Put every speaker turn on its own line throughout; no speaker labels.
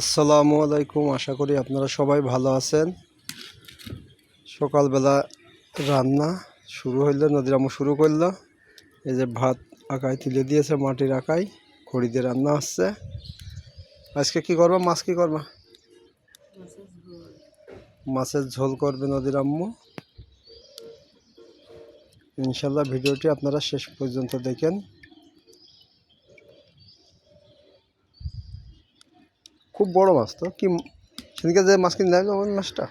আসসালামু আলাইকুম। আশা করি আপনারা সবাই ভালো আছেন। সকালবেলা রান্না শুরু হইল নদীরামু শুরু করল। এই যে ভাত আঁকায় তুলে দিয়েছে, মাটির আকায় খড়ি দিয়ে রান্না হচ্ছে। আজকে কি করবা? মাছ কি করবা? মাছের ঝোল করবে নদীর আম্মু। ইনশাল্লাহ ভিডিওটি আপনারা শেষ পর্যন্ত দেখেন। খুব বড় মাছ তো। কি সেদিকে যে মাছ কিনে লাগল ওই মাছটা।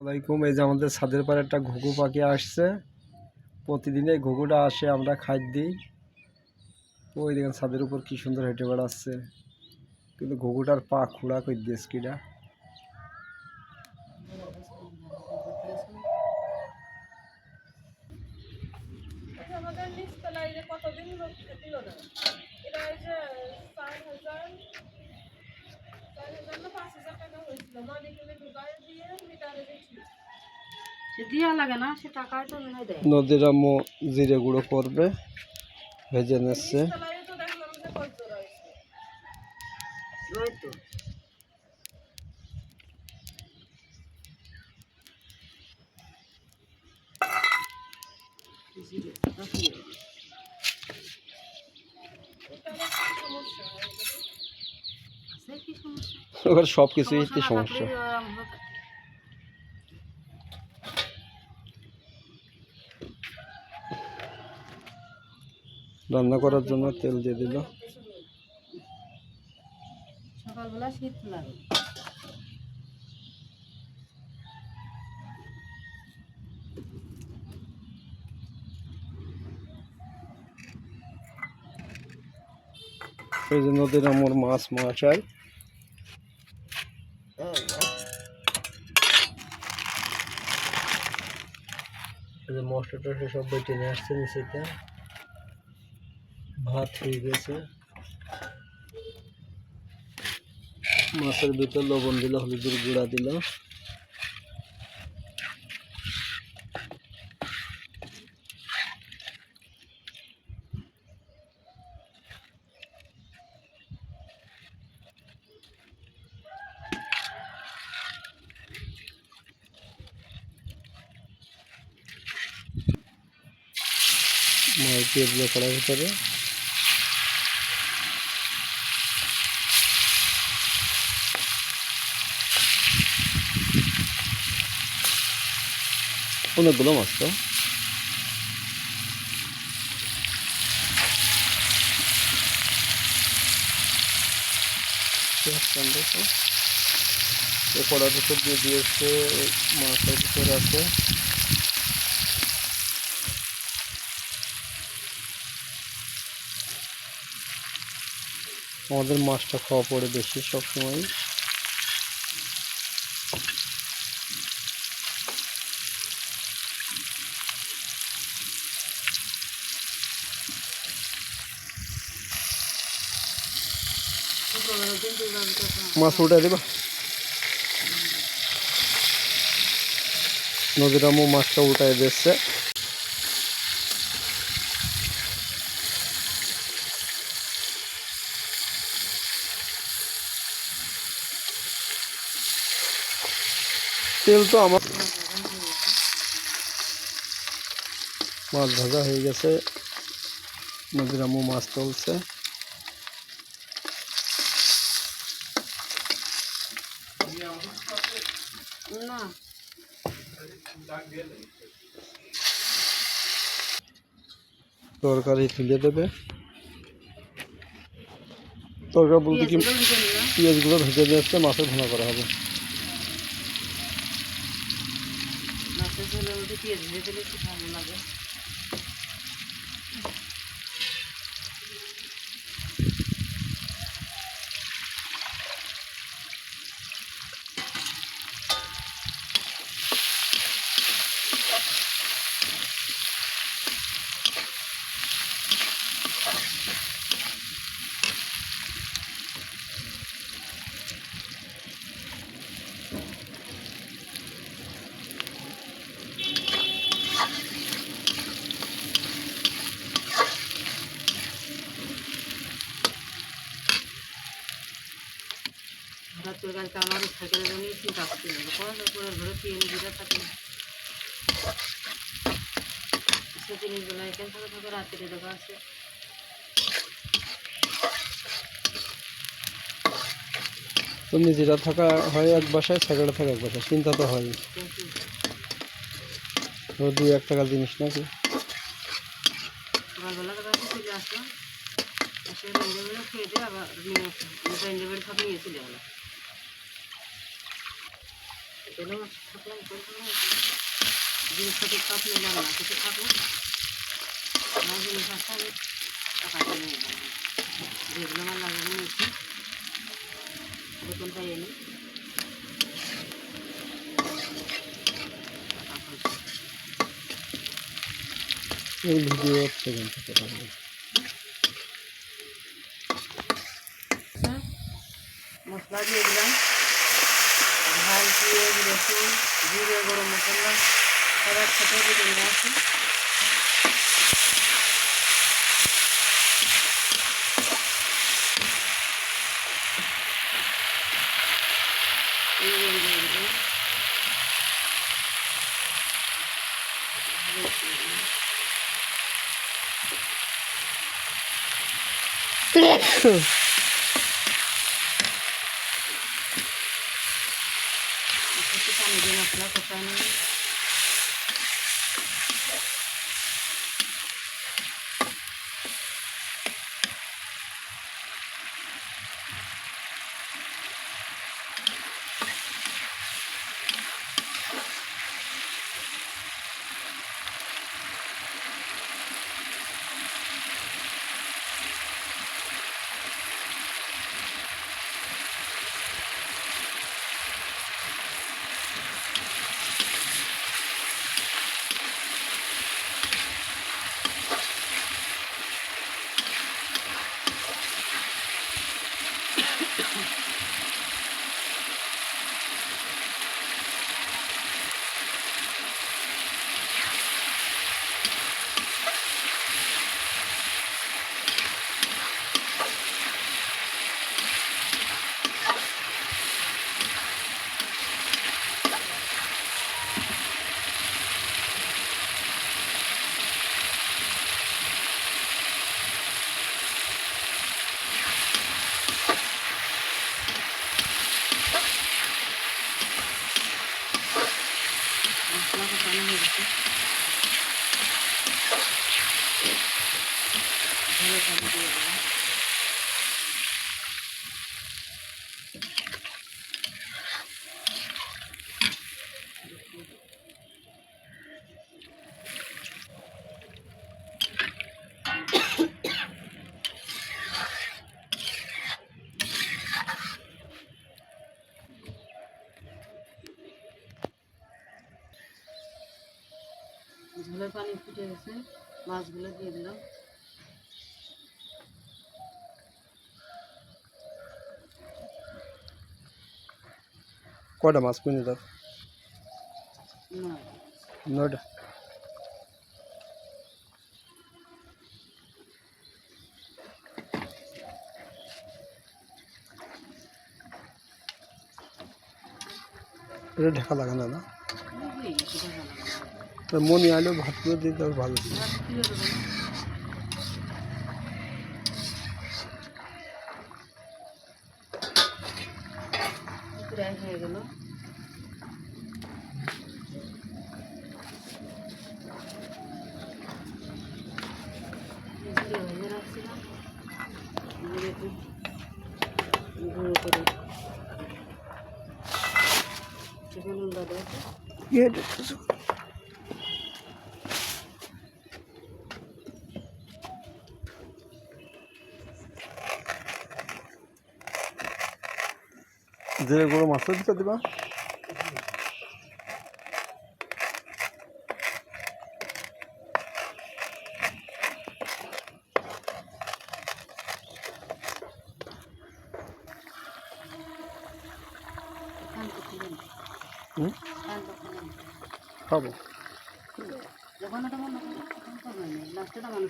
ওয়ালাইকুম, এই যে আমাদের ছাদের পাড়ে একটা ঘুঘু পাখি আসছে। প্রতিদিন এই ঘুঘুটা আসে, আমরা খাই দিই। ওই দেখেন ছাদের উপর কি সুন্দর হেঁটে বেড়াচ্ছে। কিন্তু ঘুঘুটার পা খুঁড়া করে দিয়েছে কিটা
আচ্ছা, আমাদের নিচতলায় যে কতদিন লোক দিল না এটা ওই যে চার হাজার চার হাজার না পাঁচ হাজার টাকা হয়েছিল মালিকের ঢুকায় দিয়ে মিটারে দিচ্ছিল
সে দিয়া লাগে না সে টাকায় তো মনে হয় দেয়
নদীর আম্মু জিরে গুঁড়ো করবে ভেজে নিচ্ছে।
নিচতলায় তো দেখলাম যে কত রয়েছে
ওই তো আছে কি সমস্যা
ওখানে সব কিছুই কি
না
সমস্যা
থাকলেই আরাম হবে।
রান্না করার জন্য তেল দিয়ে দিল।
সকালবেলা শীত লাগে।
এই যে নদীর আমার মাছ মশলা টসলা সব বেটে নিয়ে আসছে নিচেতে। ভাত হয়ে গেছে। মাছের ভিতর লবণ দিল হলুদের গুঁড়া দিল। মাছ দিয়ে কড়ার ভিতরে। অনেকগুলো মাছ তো কড়ার ভিতর দিয়ে দিয়েছে মাছের ভিতরে আছে। আমাদের মাছটা খাওয়া পড়ে বেশি সবসময়
শুক্রবারের দিন দুই বার করে
মাছ উঠে দেবা? নদীর আমু মাছটা উঠায় দিচ্ছে। তেল তো আমার মাছ ভাজা হয়ে গেছে। নদীর আমু মাছ তুলছে। তরকারি তুলে দেবে। তরকারি বলতে কি?
পেঁয়াজগুলো ভেজে
দিয়ে আসতে মাছের ভুনা করা হবে।
মাছের ঝোলের মধ্যে পেঁয়াজ ভেজে দিলে একটু ভালো লাগে। কালকে আমার সাইকেলের জন্য চিন্তা করছিল পরে পরে ঘরে তিন দুটা থাকে সে জিনিসগুলো এখান থেকে থেকে রাত্রে দেখা আছে
তো নিজেরা থাকা হয় এক বাসায় সেকেন্ডে থাকা এক বাসায় চিন্তা তো হয়। দুই এক টাকার জিনিস নাকি?
সকালবেলা আসলাম। এসে খেয়ে দিয়ে আবার নিয়ে আসলাম। রেঞ্জেবেল সব নিয়ে চলে এলো থাকলাম করলাম জিনিসপত্র সব নিলাম না কিছু থাকল না জিনিস আমি টাকাটা নিয়ে গেলাম যেগুলো আমার লাগানো নিয়েছি বেতন পাই এনে
এই ভিডিও তাহলে।
মশলা দিয়ে দিলাম পেঁয়াজ রসুন জিরে গরম মশলা সব একসাথে দিয়ে নিয়ে আসি এই ফুটে গেছে মাছগুলো দিয়ে দিলাম
কয়টা মাছ কিনে দাও?
না
নয়টা। এটা ঢাকা লাগানো না? তো মনে আলো ভাত করে দিতে ভালো ছিল
হয়ে গেল ভেজে রাখছিলাম জিরে একটু গুঁড়ো করে চিকেন উল্টা দেওয়া
যে গুঁড়ো মাছটা দিতে দিবা
খান তো খুলে না
হুম
খান তো খুলে না
খাব
যখন এটা মনে করো তখন করবে না লাস্টেটা মানুষ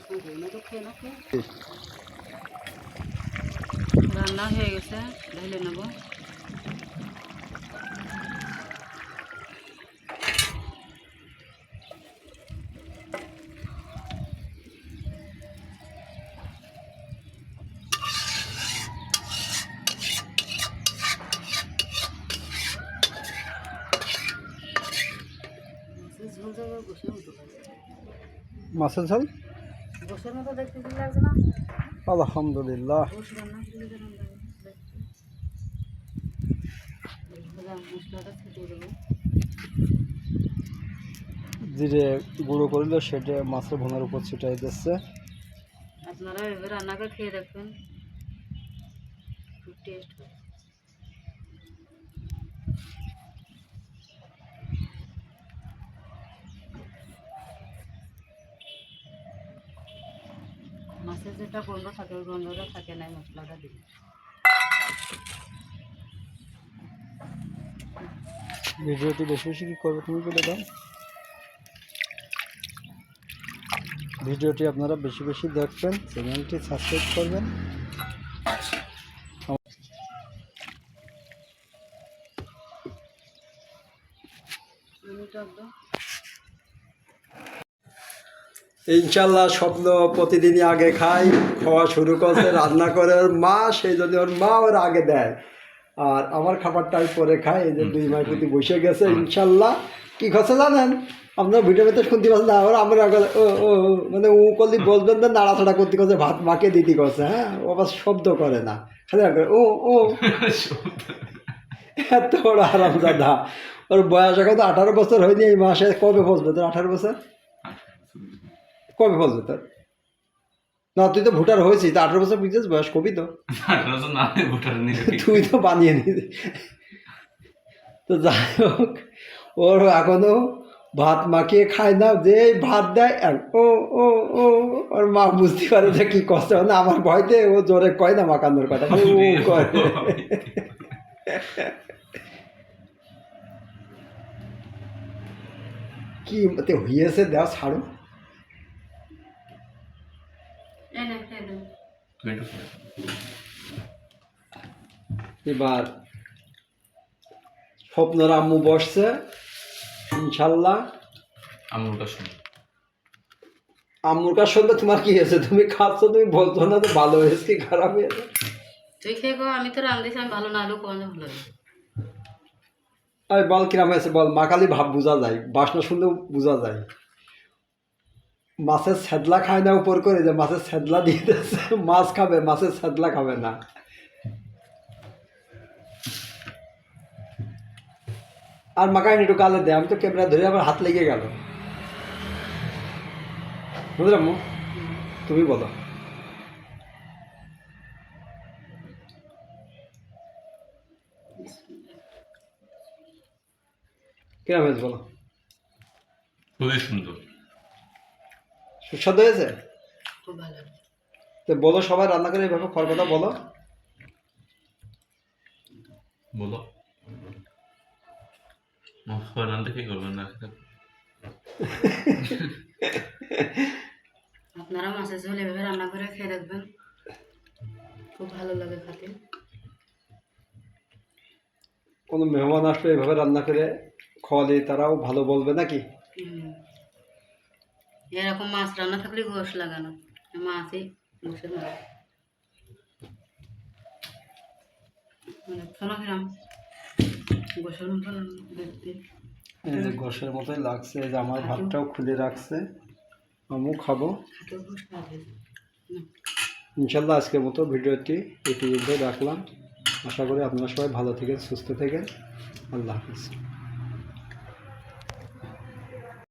করবে না তো খেয়ে না খেয়ে রান্না হয়ে গেছে ঢেলে নেব ঝোল ঝোল গোসের মতো
মাছের ঝোল
গোসের মতো দেখতে কি লাগছে না
আলহামদুলিল্লাহ
গোস রান্না করলে যেরকম লাগে দেখতে। ভাজা মশলাটা ছিটিয়ে দেবো
জিরে গুঁড়ো করলে সেটা মাছের ভোনার উপর ছিটাই দিচ্ছে।
আপনারা রান্না করে খেয়ে দেখবেন। খুব টেস্ট হয় মাছের যেটা গন্ধ থাকে ওই গন্ধটা থাকে না মশলাটা দিলে
ভিডিওটি বেশি বেশি কী করবে তুমি বলে দাও। ভিডিওটি আপনারা বেশি বেশি দেখবেন চ্যানেলটি সাবস্ক্রাইব করবেন।
মিনিট
ইনশাল্লাহ স্বপ্ন প্রতিদিনই আগে খাই খাওয়া শুরু করছে রান্না করে ওর মা সেই জন্য ওর মা ওর আগে দেয়। আর আমার খাবারটা আমি পরে খাই এই যে দুই মাস প্রতি বসে গেছে ইনশাল্লাহ। কি কথা জানেন? আপনার ভিডিও ভিতরে শুনতে পাচ্ছেন না ওরা আমরা ও ও মানে ও করলে বলবেন না নাড়াচাড়া করতে করছে ভাত মাকে দিতে করছে হ্যাঁ? ও আবার শব্দ করে না। খালি আগে ও ও। এত বড় আরাম দাদা ওর বয়স এখন তো আঠারো বছর হয়নি এই মাসে কবে বসবে? তোর আঠারো বছর? কবে বলবে তোর? না তুই তো ভোটার হয়েছিস তো আঠারো বছর বুঝছিস বয়স কবি তো।
না
তুই তো বানিয়ে নিস তো যাই হোক ওর এখনও ভাত মাখিয়ে খায় না যে ভাত দেয় ও ও ও ওর মা বুঝতে পারে যে কি কষ্ট। হয় না আমার ভয়তে ও জোরে কয় না মাকানোর কথা। ও কয়। কি হইয়েছে দেওয়া ছাড়ো
এই না খেয়ে দেবো
তুই একটু খেয়ে নে।
এবার স্বপ্নর আম্মু বসছে ইনশাল্লাহ।
আমার ওটা শুনি।
আম্মুর কাছ সঙ্গে তোমার কি হয়েছে? তুমি খাচ্ছ তুমি বলছো না তো ভালো হয়েছে কি খারাপ হয়েছে?
তুই খেয়ে গো আমি তো রান্ধিছি আমি ভালো না হলেও কোন ভালো
আমি বল কিরাম হয়েছে বল। মা খালি ভাব বোঝা যায় বাসনা শুনলেও বোঝা যায়। মাছের স্যাদলা খায় না উপর করে যে মাছের স্যাদলা দিয়ে মাছ খাবে, মাছের স্যাদলা খাবে না। আর মাকাই একটু গালে দেয় আমি তো ক্যামেরা ধরে আমার হাত লেগে গেল। বুঝলাম? তুমি বলো। কিরম বলো?
খুবই সুন্দর।
সুস্বাদু হয়েছে। তো বলো সবাই রান্না করে এইভাবে খাওয়ার কথা বলো।
বলো। রান্না কি করবেন না
আপনারা মাছের ঝোল এভাবে রান্না করে খেয়ে দেখবেন। খুব ভালো লাগে খেতে।
কোনো মেহমান আসলে এভাবে রান্না করে খাওয়ালে তারাও ভালো বলবে নাকি?
হুম। এরকম মাছ রান্না থাকলে গোশ লাগানো। মাছই গোসের মানে গোসের মতো
মতোই লাগছে যে আমার ভাতটাও খুলে রাখছে। আমিও খাব। ইনশাল্লাহ আজকের মতো ভিডিওটি পর্যন্ত রাখলাম। আশা করি আপনারা সবাই ভালো থেকে সুস্থ থেকে আল্লাহ হাফিজ।